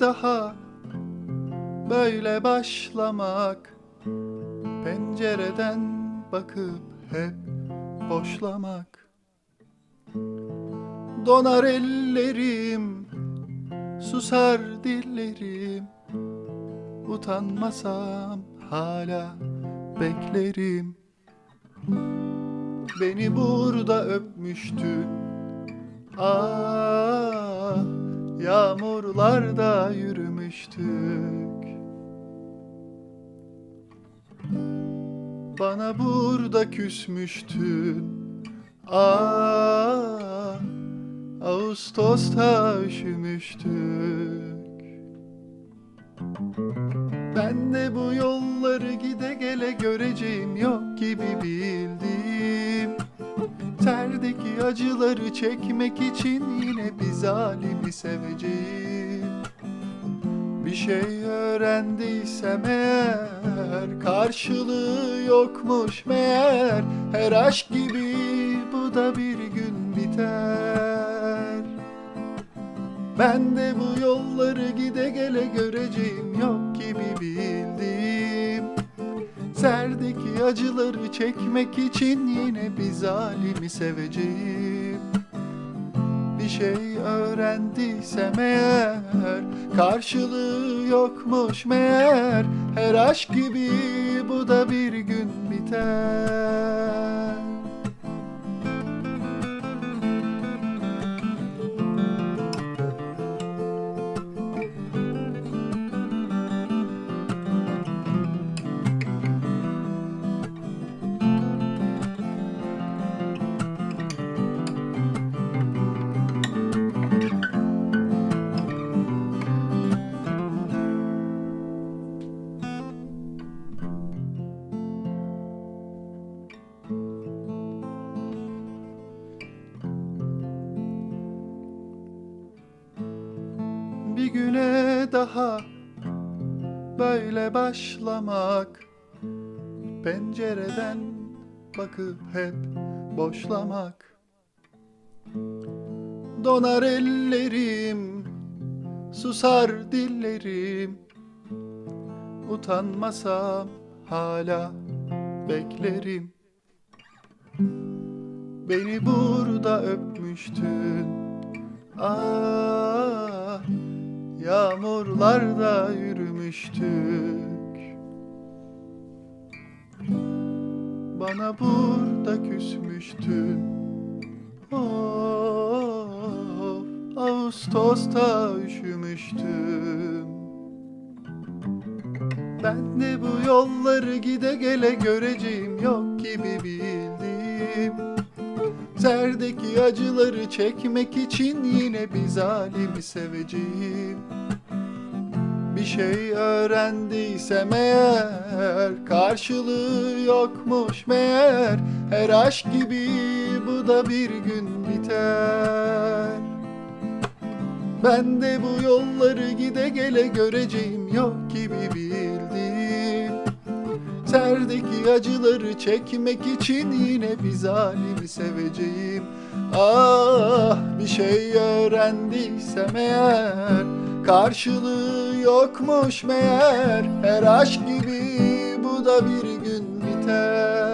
daha böyle başlamak Pencereden bakıp hep boşlamak. Donar ellerim, susar dillerim. Utanmasam hala beklerim. Beni burada öpmüştün. Ah Yağmurlarda yürümüştük. Bana burada küsmüştün. Ah Ağustos'ta üşümüştük. Ben de bu yolları gide gele göreceğim yok gibi bildim Terdeki acıları çekmek için yine bir zalimi seveceğim Bir şey öğrendiysem eğer karşılığı yokmuş meğer Her aşk gibi bu da bir gün biter. Ben de bu yolları gide gele göreceğim yok gibi bildim Serdeki acıları çekmek için yine bir zalimi seveceğim. Bir şey öğrendiysem eğer Karşılığı yokmuş meğer. Her aşk gibi bu da bir gün biter daha böyle başlamak. Pencereden bakıp hep boşlamak. Donar ellerim, susar dillerim. Utanmasam hala beklerim. Beni burada öpmüştün. Ah Yağmurlarda yürümüştük. Bana burada küsmüştün. Of Ağustos'ta üşümüştüm. Ben de bu yolları gide gele göreceğim yok gibi bildim Serdeki acıları çekmek için yine bir zalimi seveceğim Bir şey öğrendiysem eğer Karşılığı yokmuş meğer Her aşk gibi bu da bir gün biter. Ben de bu yolları gide gele göreceğim yok gibi bildim Serdeki acıları çekmek için yine bir zalimi seveceğim. Ah bir şey öğrendiysem eğer Karşılığı yokmuş meğer. Her aşk gibi bu da bir gün biter